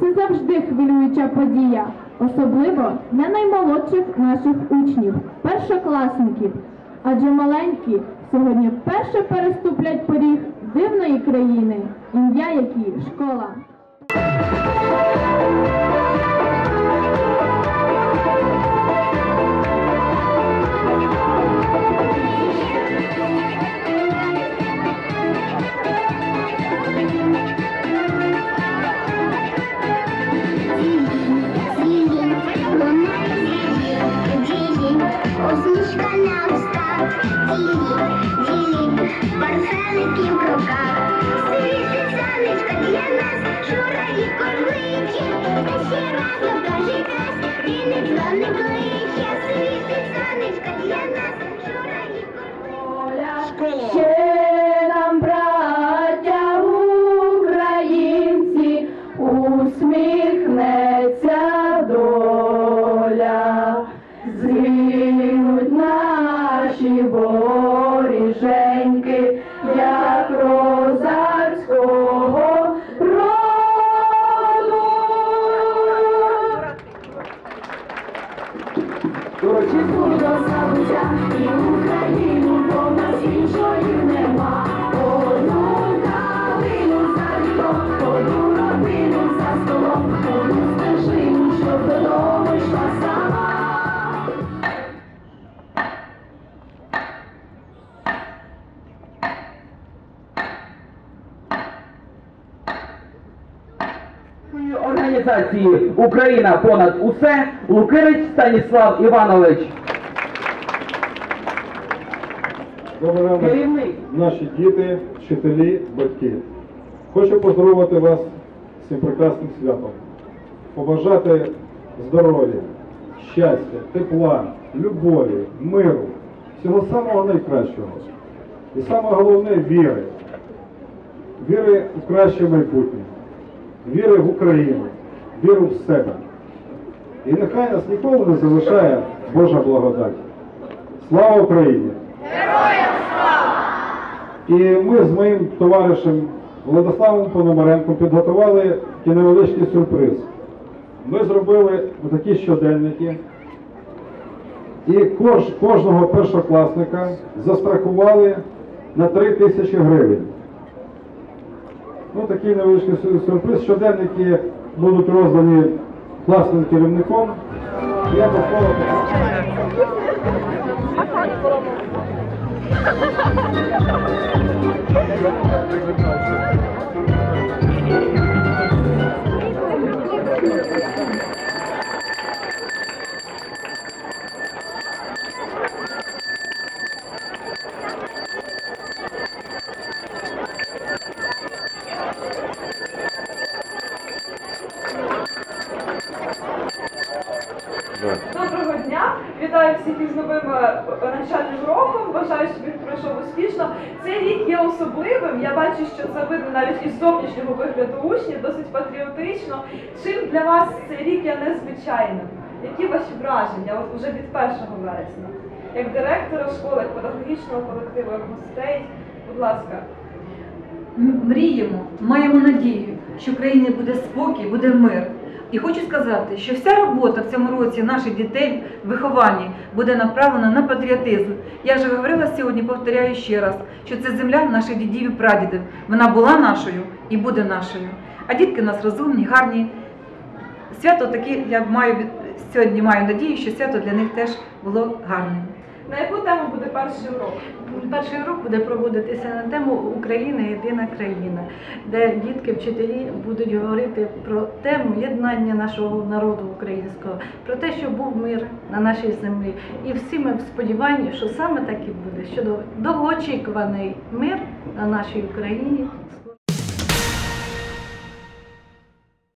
це завжди хвилююча подія, особливо для наймолодших наших учнів, першокласників. Адже маленькі сьогодні вперше переступлять поріг дивної країни, ім'я якій школа. Ділі, парфеники в руках, світить сонечко для нас, жура і корличі, та ще разом каже і не кличе, світить сонечко для нас, жура і корличі. Чисту до забуття і Україну, організації Україна понад усе Лукирич Станіслав Іванович. Керівник. наші діти, вчителі, батьки. Хочу поздоровити вас з цим прекрасним святом. Побажати здоров'я, щастя, тепла, любові, миру, всього самого найкращого. І саме головне віри. Віри в краще майбутнє, віри в Україну, віри в себе. І нехай нас ніколи не залишає Божа благодать. Слава Україні! Героям слава! І ми з моїм товаришем Владиславом Пономаренком підготували невеличкий сюрприз. Ми зробили такі щоденники, і кож, кожного першокласника застрахували на 3 тисячі гривень. Ну, такий невеличкий сюрприз. Щоденники будуть роздані класним керівником. Я повторю. Thank Доброго Вітаю всіх із новим е, навчальним роком. Бажаю, щоб він пройшов успішно. Цей рік є особливим. Я бачу, що це видно навіть із зовнішнього вигляду учнів, досить патріотично. Чим для вас цей рік є незвичайним? Які ваші враження от уже від 1 вересня? Як директора школи, як педагогічного колективу, як гостей? Будь ласка. Мріємо, маємо надію, що в країні буде спокій, буде мир. І хочу сказати, що вся робота в цьому році наших дітей в вихованні буде направлена на патріотизм. Я вже говорила сьогодні, повторяю ще раз, що це земля наших дідів і прадідів. Вона була нашою і буде нашою. А дітки в нас розумні, гарні. Свято таке, я маю сьогодні маю надію, що свято для них теж було гарним. На яку тему буде перший урок? Перший урок буде проводитися на тему Україна єдина країна, де дітки, вчителі будуть говорити про тему єднання нашого народу українського, про те, що був мир на нашій землі. І всі ми в сподіванні, що саме так і буде, що довгоочікуваний мир на нашій Україні